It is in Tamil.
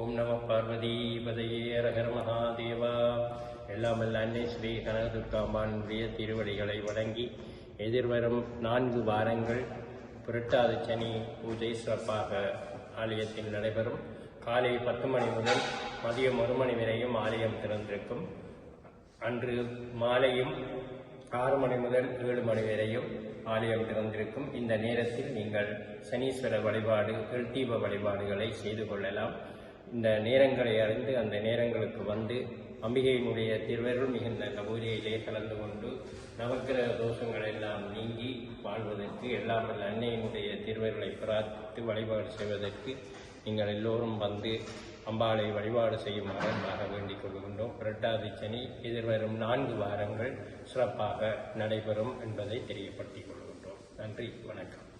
ஓம் நம பார்வதி பதையே மகாதேவா. எல்லாம் வல்ல அன்னை ஸ்ரீ கனகதுர்காம்பானுடைய திருவடிகளை வழங்கி எதிர்வரும் நான்கு வாரங்கள் புரட்டாதி சனி பூஜை சிறப்பாக ஆலயத்தில் நடைபெறும். காலை பத்து மணி முதல் மதியம் ஒரு மணி வரையும் ஆலயம் திறந்திருக்கும். அன்று மாலையும் ஆறு மணி முதல் ஏழு மணி வரையும் ஆலயம் திறந்திருக்கும். இந்த நேரத்தில் நீங்கள் சனீஸ்வர வழிபாடு தீப வழிபாடுகளை செய்து கொள்ளலாம். இந்த நேரங்களை அறிந்து அந்த நேரங்களுக்கு வந்து அம்பிகையினுடைய திருவருள் மிகுந்த அந்த பூஜையிலே கலந்து கொண்டு நவக்கிரக தோஷங்கள் எல்லாம் நீங்கி வாழ்வதற்கு எல்லாம் வல்ல அன்னையினுடைய திருவருளை பிரார்த்தித்து வழிபாடு செய்வதற்கு நீங்கள் எல்லோரும் வந்து அம்பாளை வழிபாடு செய்யும் அன்பாக வேண்டிக் கொள்கின்றோம். புரட்டாதி சனி எதிர்வரும் நான்கு வாரங்கள் சிறப்பாக நடைபெறும் என்பதை தெரியப்படுத்திக் கொள்கின்றோம். நன்றி வணக்கம்.